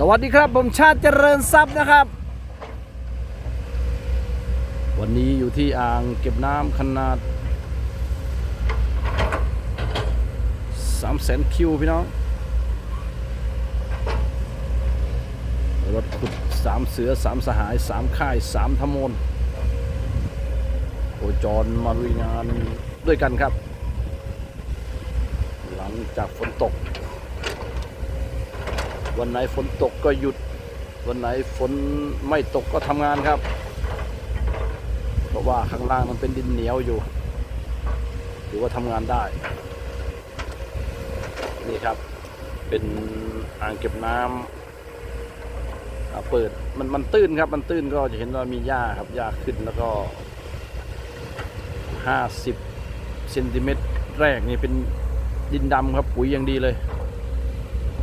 สวัสดีครับผมชาติเจริญทรัพย์นะครับ วันนี้อยู่ที่อ่างเก็บน้ำขนาด3แสนคิวพี่น้อง รถขุดสามเสือสามสหายสามค่ายสามธมนโคจรมาลุยงานด้วยกันครับ หลังจากฝนตก วันไหนฝนตกก็หยุด วันไหนฝนไม่ตกก็ทำงานครับ เพราะว่าข้างล่างมันเป็นดินเหนียวอยู่ถือว่าทำงานได้ นี่ครับ เป็นอ่างเก็บน้ำเปิดมันมันตื้นครับ มันตื้นก็จะเห็นว่ามีหญ้าครับหญ้าขึ้นแล้วก็50เซนติเมตรแรกนี่เป็นดินดำครับปุ๋ยอย่างดีเลย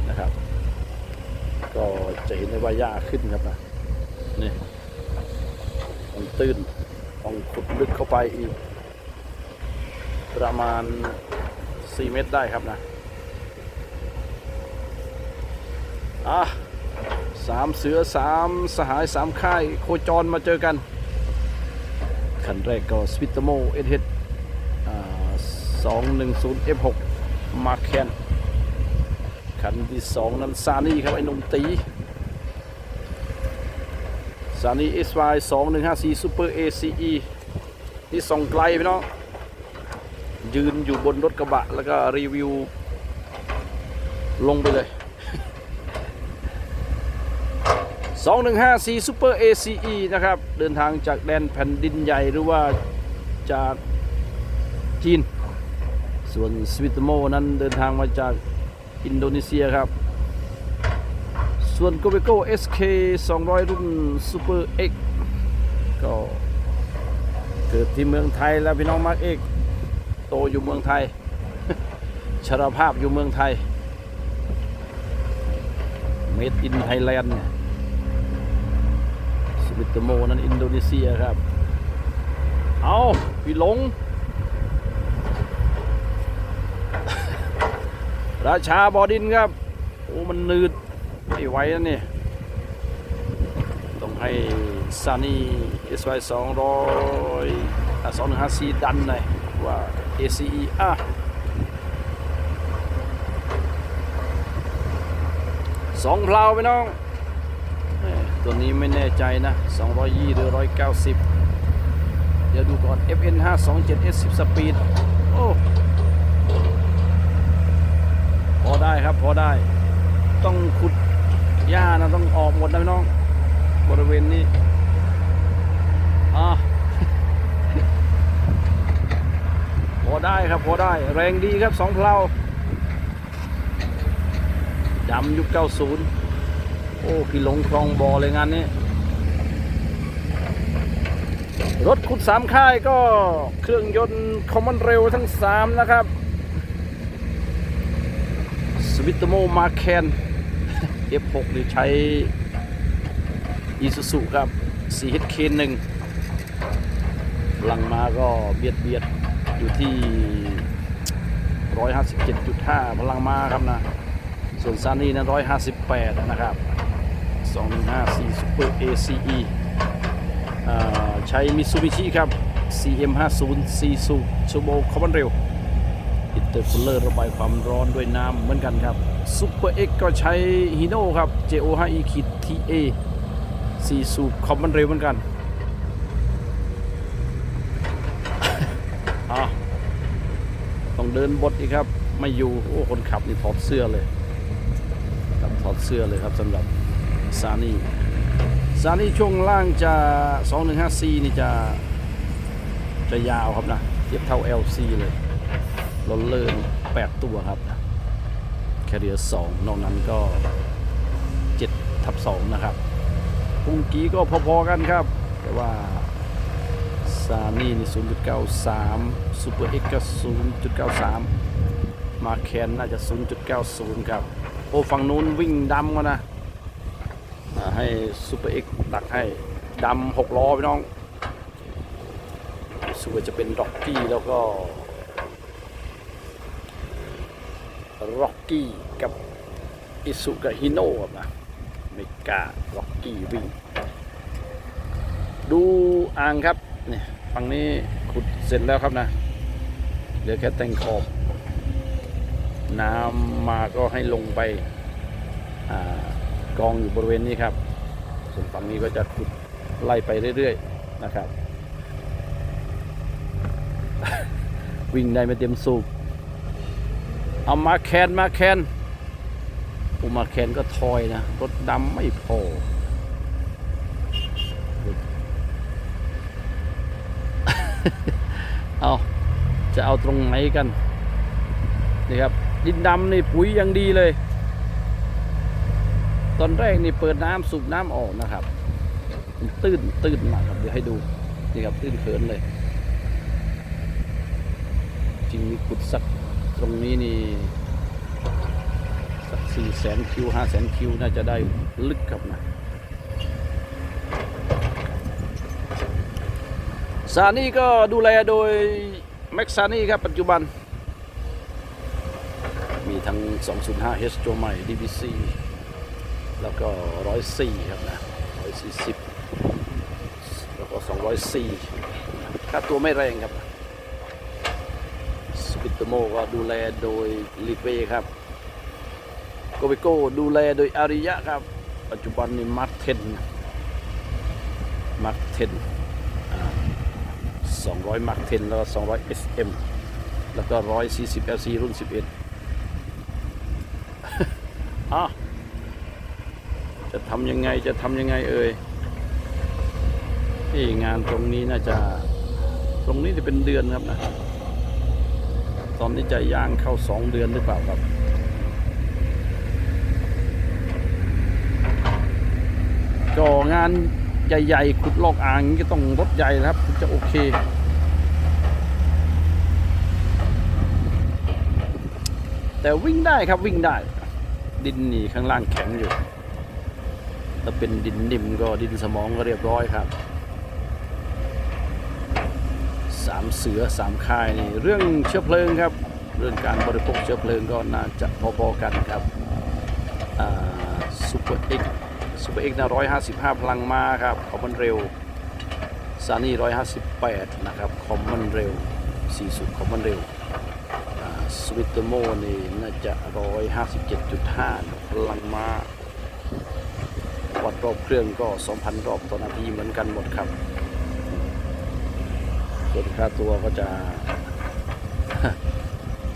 นะครับ ก็จะเห็นได้ว่าหญ้าขึ้นครับนะนี่มันตื้นต้องขุดลึกเข้าไปอีก ประมาณ 4 เมตรได้ครับนะอะสามเสือสามสหายสามค่าย โคจรมาเจอกันคันแรกก็สวิตโมเอเฮดสองหนึ่งศูนย์เอฟหกมาแคน คันที่สองนั้นซานี่ครับไอ้นุ่มตีซานี่เอสวายสองหนึ่งห้าสี่ซูเปอร์เอซีนี่ส่องไกลพี่น้องยืนอยู่บนรถกระบะ แล้วก็รีวิว ลงไปเลย2154 Super ACE นะครับ เดินทางจากแดนแผ่นดินใหญ่หรือว่าจากจีน ส่วนสวิตโมนั้นเดินทางมาจาก อินโดนีเซียครับ ส่วนโกเบโก้ SK 200รุ่น Super X ก็เกิดที่เมืองไทยแล้วพี่น้องมาร์กเอกโตอยู่เมืองไทยชราภาพอยู่เมืองไทย Made in Thailand สวิตโมนั้นอินโดนีเซียครับ เอาพี่หลง ราชาบอดินครับ โอ้มันนืดไม่ไหวแล้วนี่ต้องให้ซานี่เอสไวสองร้อยสองหนึ่งห้าสี่ดันหน่อยว่า ACE อะสองเพลาไปน้อง ตัวนี้ไม่แน่ใจนะ 220หรือ 190 เดี๋ยวดูก่อน FN 527 S10 Speed โอ้ พอ ได้ครับพอได้ ต้องขุดหญ้านะต้องออกหมดนะพี่น้อง บริเวณนี้อะพอได้ครับพอได้ แรงดีครับสองเพลาดำยุค90โอ้พี่หลงคลองบอเลยงานนี้ รถขุดสามค่ายก็เครื่องยนต์คอมมอนเร็วทั้ง3นะครับ วิตโมมาแคน F6 นี่ใช้อีซูซุครับ 4HK1 หลังมาก็เบียดเบียดอยู่ที่ 157.5 พลังมาครับนะ ส่วนซานี่นั้น158 นะครับ2154 Super ACE อ่าใช้มิซูบิชิครับ CM50 4สูบเทอร์โบคอมมอนเร็ว เตอร์คูลเลอร์ระบายความร้อนด้วยน้ำเหมือนกันครับ Super X ก็ใช้ฮิโน่ครับ JO5E ขีด TA 4สูบคอมมอนเร็วเหมือนกันต้องเดินบทอีกครับ ไม่อยู่ โอ้ คนขับนี่ถอดเสื้อเลยครับถอดเสื้อเลยครับสำหรับซานี่ซานี่ช่วงล่างจะ 2154 นี่จะจะยาวครับนะ เทียบเท่า LC เลย รถเลอร์8ตัวครับ แคเรียร์2นอกนั้นก็7ทับ2นะครับปุงกี้ก็พอๆกันครับ แต่ว่าซานี่นี่0.93ซูเปอร์เอ็กก็0.93 มาแคนน่าจะ 0.90 ครับ โอ้ฝั่งนู้นวิ่งดำกันนะให้ซูเปอร์เอ็กตักให้ดำหกล้อพี่น้องส่วนจะเป็นร็อกกี้แล้วก็ ร็อกกี้กับอิสุกับฮิโน่ครับนะเมกาล็อกกี้วิ่ง ดูอ่างครับเนี่ยฝั่งนี้ขุดเสร็จแล้วครับนะเหลือแค่แต่งขอบ น้ำมาก็ให้ลงไปอกองอยู่บริเวณนี้ครับ ส่วนฝั่งนี้ก็จะขุดไล่ไปเรื่อยๆนะครับ วิ่งได้ไม่เต็มสูบ เอามาแคนมาแคนอุมาแคนก็ทอยนะ รถดำไม่พอ เอาจะเอาตรงไหนกัน นี่ครับ ดินดำนี่ปุ๋ยยังดีเลย ตอนแรกนี่เปิดน้ำสูบน้ำออกนะครับตื้นตื้นมากครับ เดี๋ยวให้ดู นี่ครับตื้นเขินเลย จริงมีขุดสัก รงนี้นี่สักสี่แสนคิวห้าแสนคิวน่าจะได้ลึกครับนะซานี่ก็ดูแลโดยแม็กซานี่ครับปัจจุบัน มีทั้ง 205H ตัวใหม่ DBC แล้วก็ 104 ครับนะ 140 แล้วก็ 204ค่าตัวไม่แรงครับ โมก็ดูแลโดยลิเวครับโกเบโก้ดูแลโดยอาริยะครับ ปัจจุบันนี่มาร์เทนมาร์เทน200 Mark 10แล้วก็200 SM แล้วก็140 LC รุ่น11อะจะทำยังไงจะทำยังไงเอ่ยที่งานตรงนี้น่าจะ ตรงนี้จะเป็นเดือนครับนะ อนนี้จะย่างเข้า2เดือนหรือเปล่าครับก็งานใหญ่ๆขุดลอกอ่างนี้ก็ต้องรถใหญ่นะครับถึงจะโอเค แต่วิ่งได้ครับวิ่งได้ ดินนี่ข้างล่างแข็งอยู่ถ้าเป็นดินนิ่มก็ดินสมองก็เรียบร้อยครับ สามเสือสามคายนี่เรื่องเชื้อเพลิงครับ เรื่องการบริโภคเชื้อเพลิงก็น่าจะพอๆกันครับซูเปอร์เอ็กซูเปอร์เอ็กนะร้อยห้าสิบห้าพลังมาครับคอมมันเร็วซานี่ร้อยห้าสิบแปดนะครับคอมมันเร็วสี่สุดคอมมันเร็วสวิตเตอร์โมนี่น่าจะร้อยห้าสิบเจ็ดจุดห้าพลังมาวัดรอบเครื่องก็2,000รอบต่อนาทีเหมือนกันหมดครับ ส่วนค่าตัวก็จะ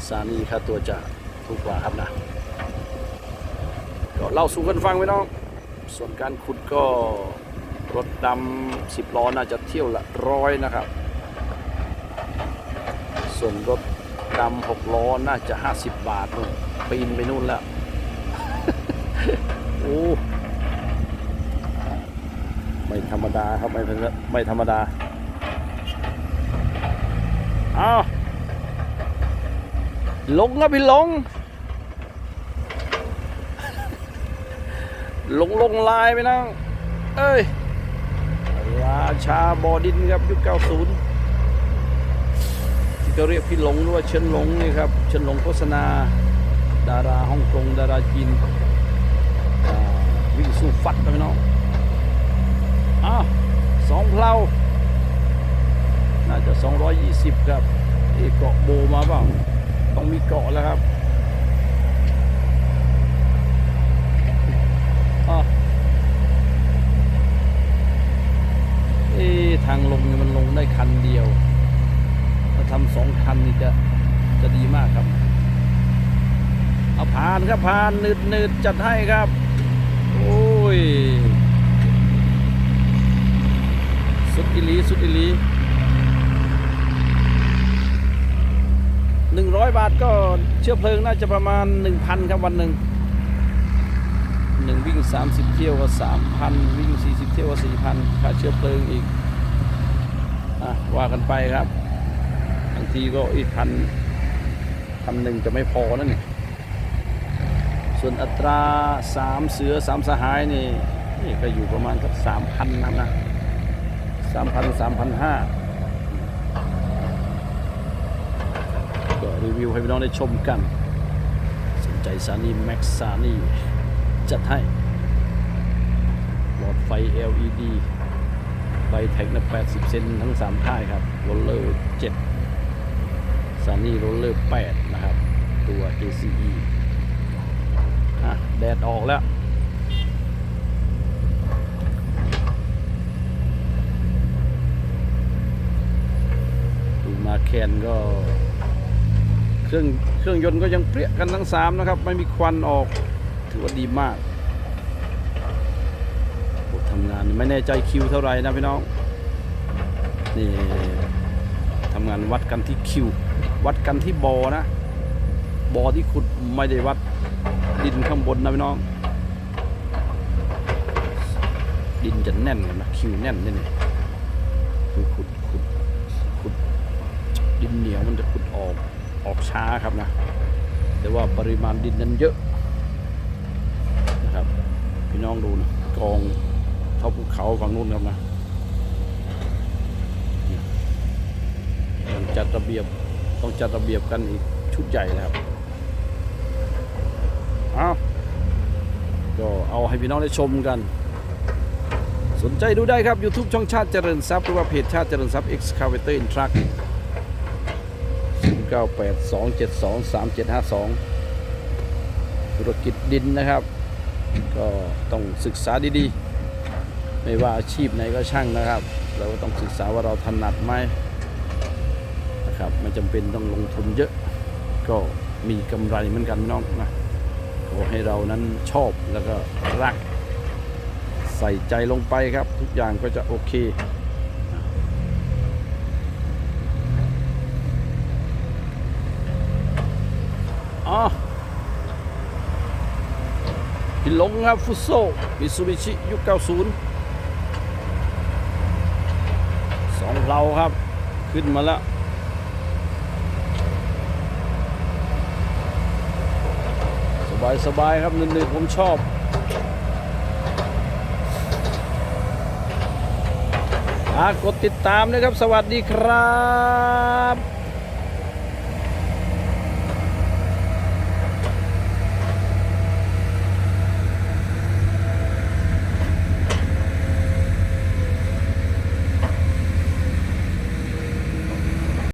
ซานี่ค่าตัวจะถูกกว่าครับนะก็เล่าสู่กันฟังไว้น้อง ส่วนการขุดก็รถดำสิบล้อน่าจะเที่ยวละร้อยนะครับ ส่วนรถดำหกล้อน่าจะ 50 บาทนู่นปีนไปนู่นแล้วโอ้ไม่ธรรมดาครับไม่ไม่ธรรมดา อาลงครับพี่ลง ลงลงลายไปนั่งเอ้ยราชาบอดินครับยุค90ที่ก็เรียกพี่หลงหรือว่าเชิญหลงนี่ครับเชิญหลงโฆษณา ดาราฮ่องกงดาราจีนวิ่งสู้ฟัดไปน้องอ้าวสองเพลา น่าจะ 220 ครับเอะเกาะโบมาเปล่าต้องมีเกาะแล้วครับอ้าวเอทางลงนี่มันลงได้คันเดียว ถ้าทำสองคันนี่จะจะดีมากครับ เอาผ่านครับผ่านนืดนืดจัดให้ครับ โอ้ย สุดอิลี สุดอิลี หนึ่งร้อยบาทก็เชื้อเพลิงน่าจะประมาณหนึ่งพันครับวันหนึ่งหนึ่งวิ่งสามสิบเที่ยวก็สามพันวิ่งสี่สิบเที่ยวก็สี่พันค่าเชื้อเพลิงอีกอะว่ากันไปครับบางทีก็อีกพันพันหนึ่งจะไม่พอนั่นนี่ส่วนอัตราสามเสือสามสหายนี่นี่ก็อยู่ประมาณสักสามพันนะนะสามพันสามพันห้า ก็รีวิวให้พี่น้องได้ชมกัน สนใจซานี่แม็กซานี่จัดให้หลอดไฟ LED ไฟแท็กนะ80 เซนทั้ง3ค่ายครับโรลเลอร์ 7 ซานี่โรลเลอร์ 8 นะครับ ตัว ACE อะ แดดออกแล้วดูมาแคนก็ เครื่องเครื่องยนต์ก็ยังเปรี้ยกันทั้งสามนะครับ ไม่มีควันออกถือว่าดีมากโอ้ทำงานไม่แน่ใจคิวเท่าไหร่นะพี่น้องนี่ทำงานวัดกันที่คิว วัดกันที่บอนะบอที่ขุดไม่ได้วัดดินข้างบนนะพี่น้อง ดินจะแน่นนะคิวแน่นนี่นี่คือขุดขุดขุดดินเหนียวมันจะขุดออก ออกช้าครับนะ แต่ว่าปริมาณดินนั้นเยอะนะครับ พี่น้องดูนะกองเท่าภูเขาฝั่งนู้นครับนะต้องจัดระเบียบต้องจัดระเบียบกันอีกชุดใหญ่เลยครับเอาก็เอาให้พี่น้องได้ชมกัน สนใจดูได้ครับ YouTube ช่องชาติเจริญทรัพย์หรือว่าเพจชาติเจริญทรัพย์ Excavator in Truck 0982723752ธุรกิจดินนะครับ ก็ต้องศึกษาดีๆ ไม่ว่าอาชีพไหนก็ช่างนะครับ เราก็ต้องศึกษาว่าเราถนัดไหมนะครับไม่จำเป็นต้องลงทุนเยอะ ก็มีกำไรเหมือนกันน้องนะขอให้เรานั้นชอบแล้วก็รัก ใส่ใจลงไปครับ ทุกอย่างก็จะโอเค อ๋อ พี่หลงครับฟุตโซมิซูบิชิยุค90สองเราครับ ขึ้นมาแล้วสบายสบายครับหนึ่งๆผมชอบกดติดตามนะครับ สวัสดีครับ